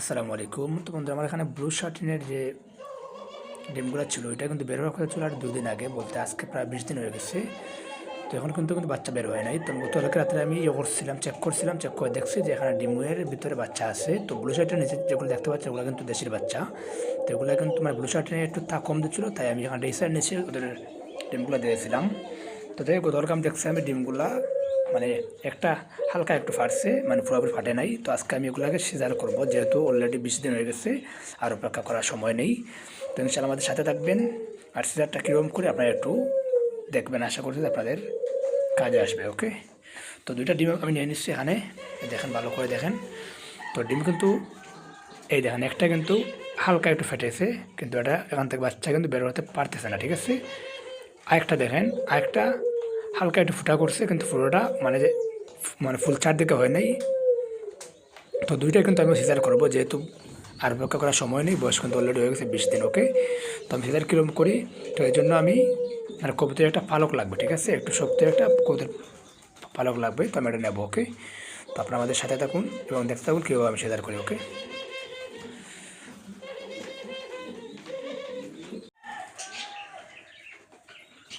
আসসালামু আলাইকুম। তো বন্ধুরা, আমার এখানে ব্লু শার্টিনের যে ডিমগুলো ছিল এটা কিন্তু বের হওয়ার কথা ছিল আর দুদিন আগে, বলতে আজকে প্রায় বিশ দিন হয়ে গেছে। তো এখন কিন্তু কিন্তু বাচ্চা বের হয় নাই। তো গতকালকে রাত্রে আমি ইয়ে করছিলাম চেক করছিলাম চেক করে দেখছি যে এখানে ডিমের ভিতরে বাচ্চা আছে। তো ব্লু শার্টের নিচে যেগুলো দেখতে পাচ্ছি ওগুলো কিন্তু দেশের বাচ্চা। তো এগুলো কিন্তু মানে ব্লু শার্টের একটু তা কম দিচ্ছিল, তাই আমি এখানে রেসার নিচে ওদের ডিমগুলো দিয়েছিলাম। তো হোক, গতকালকে আমি দেখছি আমি ডিমগুলা মানে একটা হালকা একটু ফাটছে মানে পুরোপুরি ফাটে নাই। তো আজকে আমি এগুলোকে সিজার করব, যেহেতু অলরেডি বিশ দিন হয়ে গেছে আর অপেক্ষা করার সময় নেই। তো ইনশাল্লাহ আমাদের সাথে থাকবেন আর সিজারটা কীরকম করে আপনারা একটু দেখবেন। আশা করছি আপনাদের কাজে আসবে, ওকে? তো দুইটা ডিম আমি নিয়ে নিচ্ছি এখানে। দেখেন, ভালো করে দেখেন। তো ডিম কিন্তু, এই দেখেন, একটা কিন্তু হালকা একটু ফেটেছে, কিন্তু এটা এখান থেকে বাচ্চা কিন্তু বের হতে পারতেছে না, ঠিক আছে? আরেকটা দেখেন, আরেকটা হালকা একটু ফুটা করছে, কিন্তু ফুটোটা মানে যে মানে ফুল চারদিকে হয় নাই। তো দুইটাই কিন্তু আমি সিজার করব, যেহেতু আর অপেক্ষা করার সময় নেই, বয়স কিন্তু অলরেডি হয়ে গেছে বিশ দিন ওকে তো আমি সিজার কীরকম করি? তো এই জন্য আমি, আর কবুতরের একটা পালক লাগবে, ঠিক আছে? একটু শক্ত একটা কবুতর পালক লাগবে, তো আমি এটা নেব ওকে তো আপনারা আমাদের সাথে থাকুন এবং দেখতে থাকুন কীভাবে আমি সিজার করি ওকে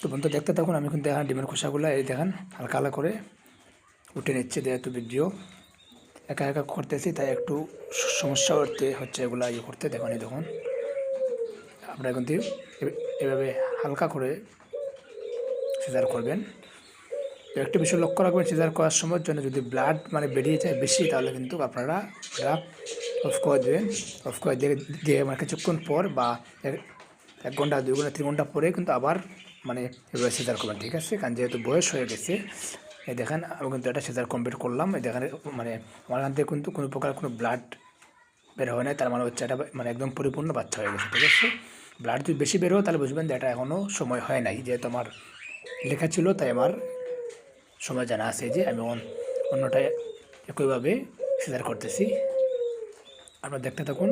তো বন্ধু, দেখতে থাকুন, আমি কিন্তু এখন ডিমের খোসাগুলো, এই দেখেন, হালকা হালকা করে উঠে নিচ্ছে যেহেতু ভিডিও। একা একা করতেছি, তাই একটু সমস্যা হতে হচ্ছে, এগুলো ইয়ে করতে, দেখুন, এই দেখুন। আপনারা কিন্তু এভাবে হালকা করে সিজার করবেন। একটু বিষয় লক্ষ্য রাখবেন, সিজার করার সময় জন্য যদি ব্লাড মানে বেরিয়ে যায় বেশি, তাহলে কিন্তু আপনারা এটা অফ করে দেবেন। অফ করে দিয়ে দিয়ে মানে কিছুক্ষণ পর বা এক ঘণ্টা, দুই ঘণ্টা, তিন ঘণ্টা পরে কিন্তু আবার মানে এভাবে সিজার করবেন, ঠিক আছে? কারণ যেহেতু বয়স হয়ে গেছে, এই দেখেন, আমি কিন্তু এটা সেজার কমপ্লিট করলাম, এই দেখেন মানে আমার এখান থেকে কিন্তু কোনো প্রকার কোনো ব্লাড বের হয় না তার মানে হচ্ছে এটা মানে একদম পরিপূর্ণ বাচ্চা হয়ে গেছে, ঠিক আছে? ব্লাড যদি বেশি বের তাহলে বুঝবেন যে এটা এখনও সময় হয় নাই, যেহেতু আমার লেখা ছিল, তাই আমার সময় জানা আছে যে আমি অন- অন্যটা একইভাবে সেজার করতেছি। আপনারা দেখতে থাকুন,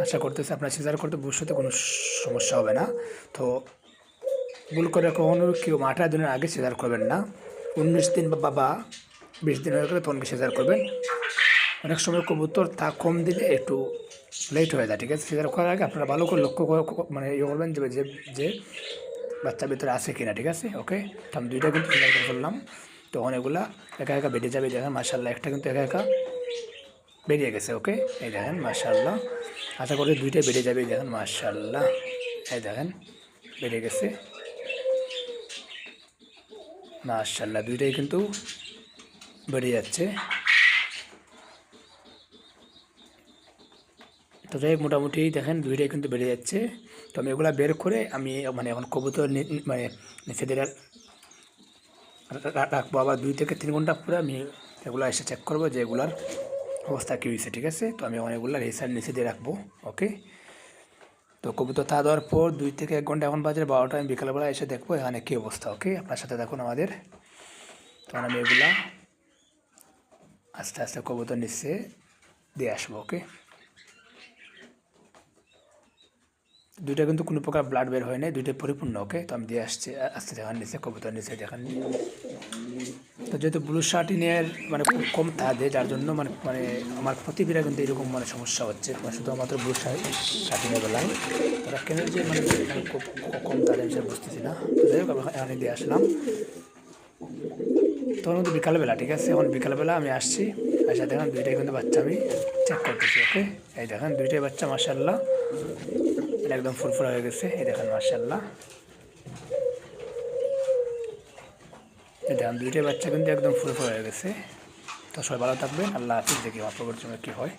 আশা করতেছি আপনার সেজার করতে ভবিষ্যতে কোনো সমস্যা হবে না। তো ভুল করে কখনো কেউ আঠারো দিনের আগে সিজার করবেন না? উনিশ দিন বা বাবা, বিশ দিন হয়ে গেলে তখন সিজার করবেন। অনেক সময় কবুতর তা কম দিলে একটু লেট হয়ে যায়, ঠিক আছে? সিজার করার আগে আপনারা ভালো করে লক্ষ্য করে মানে ইয়ে করবেন যে যে বাচ্চার ভিতরে আছে কিনা, ঠিক আছে? ওকে? আমি দুইটা কিন্তু সিজার করে ফেললাম। তখন এগুলা একা একা বেরিয়ে যাবে, দেখেন মার্শাল্লাহ একটা কিন্তু একা একা বেরিয়ে গেছে, ওকে? এই দেখেন মার্শাল্লাহ আশা করি দুইটাই বেরিয়ে যাবে দেখেন মার্শাল্লাহ এই দেখেন, বেরিয়ে গেছে। মার্শাল্লাহ দুইটাই কিন্তু বেড়ে যাচ্ছে। তো যাই হোক, মোটামুটি দেখেন, দুইটাই কিন্তু বেড়ে যাচ্ছে। তো আমি এগুলা বের করে আমি মানে এখন কবুতর মানে নিচে দিয়ে রা- রা- রাখব। আবার দুই থেকে তিন ঘণ্টা পরে আমি এগুলো এসে চেক করব যে এগুলার অবস্থা কী হয়েছে, ঠিক আছে? তো আমি এখন এগুলো রেসার নিচে দিয়ে রাখব ওকে তো কবুতর তা দেওয়ার পর দুই থেকে এক ঘণ্টা এখন বাজে, বারোটা, আমি বিকালবেলা এসে দেখব এখানে কী অবস্থা, ওকে? আপনার সাথে দেখুন আমাদের। তখন আমি এগুলা আস্তে আস্তে কবুতর নিচে দিয়ে আসব, ওকে? দুইটা কিন্তু কোনো প্রকার ব্লাড বের হয় নাই দুইটা পরিপূর্ণ, ওকে? তো আমি দিয়ে আসছি আসতে দেখান নিচে কবুতর নিচে দেখান তো যেহেতু ব্লু শার্টিনের মানে খুব কম থাকে, যার জন্য মানে মানে আমার প্রতিবিরা কিন্তু এরকম মানে সমস্যা হচ্ছে। মানে শুধুমাত্র ব্লু শার্টিনের বেলায় তারা কেন যে মানে খুব কম তাদের হিসেবে বুঝতেছি না। যাই হোক আমি এখানে দিয়ে আসলাম। তখন কিন্তু বিকালবেলা, ঠিক আছে? এখন বিকালবেলা আমি আসছি। আচ্ছা দেখেন দুইটাই কিন্তু বাচ্চা আমি চেক করতেছি ওকে এই দেখেন দুইটাই বাচ্চা এটা একদম ফুরফুরা হয়ে গেছে, এই দেখেন মার্শাল্লাহ দেখেন দুইটাই বাচ্চা কিন্তু একদম ফুরফুরা হয়ে গেছে। তো সবাই ভালো থাকবেন। আল্লাহ হাফিজ। দেখি আমার পরবর্তী কী হয়।